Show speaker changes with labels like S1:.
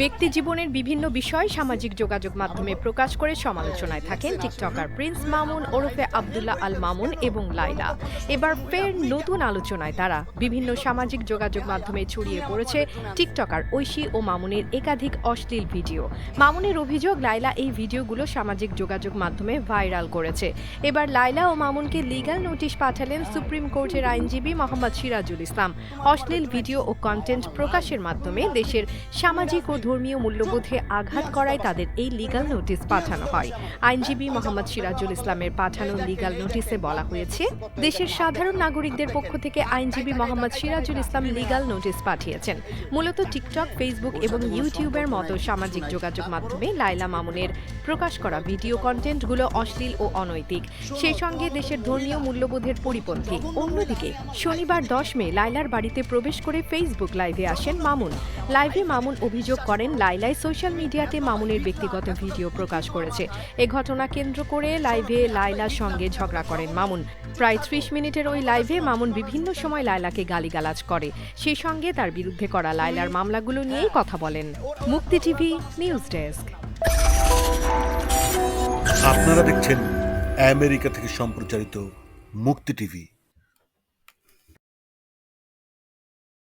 S1: ব্যক্তি জীবনের বিভিন্ন বিষয় সামাজিক যোগাযোগ মাধ্যমে প্রকাশ করে সমালোচনায় থাকেন টিকটকার প্রিন্স মামুন, ওরফে আবদুল্লাহ আল মামুন এবং লাইলা এবার ফের নতুন আলোচনায় তারা বিভিন্ন সামাজিক যোগাযোগ মাধ্যমে ছড়িয়ে পড়েছে টিকটকার ঐশী ও মামুনের একাধিক অশ্লীল ভিডিও। মামুনের অভিযোগ লাইলা এই ভিডিওগুলো সামাজিক যোগাযোগ মাধ্যমে ভাইরাল করেছে। এবার লাইলা ও মামুনকে লিগ্যাল নোটিশ পাঠালেন সুপ্রিম কোর্টের আইনজীবী মোহাম্মদ সিরাজুল ইসলাম। অশ্লীল ভিডিও ও কন্টেন্ট প্রকাশের মাধ্যমে দেশের সামাজিক ও ধর্মীয় মূল্যবোধে আঘাত করায় তাদের এই লিগ্যাল নোটিশ পাঠানো হয়। আইনজীবী মোহাম্মদ সিরাজুল ইসলামের পাঠানো লিগ্যাল নোটিশে বলা হয়েছে, দেশের সাধারণ নাগরিকদের পক্ষ থেকে আইনজীবী মোহাম্মদ সিরাজুল ইসলাম লিগ্যাল নোটিশ পাঠিয়েছেন। মূলত টিকটক ফেসবুক এবং ইউটিউবের মতো সামাজিক যোগাযোগ মাধ্যমে লাইলা মামুনের প্রকাশ করা ভিডিও কন্টেন্টগুলো অশ্লীল ও অনৈতিক। সেই সঙ্গে দেশের ধর্মীয় মূল্যবোধের পরিপন্থী। অন্যদিকে, শনিবার দশ মে লাইলার বাড়িতে প্রবেশ করে ফেসবুক লাইভে আসেন মামুন। লাইভে মামুন অভিযোগ করেন লাইলাই সোশ্যাল মিডিয়াতে মামুনের ব্যক্তিগত ভিডিও প্রকাশ করেছে। এ ঘটনা কেন্দ্র করে লাইভে লাইলার সঙ্গে ঝগড়া করেন মামুন। প্রায় ত্রিশ মিনিটের ওই লাইভে মামুন বিভিন্ন সময় লাইলাকে গালিগালাজ করে। সেই সঙ্গে তার বিরুদ্ধে করা লাইলার মামলাগুলো নিয়েই কথা বলেন। মুক্তি টিভি, নিউজ ডেস্ক।
S2: আপনারা দেখছেন আমেরিকা থেকে সম্প্রচারিত মুক্তি টিভি।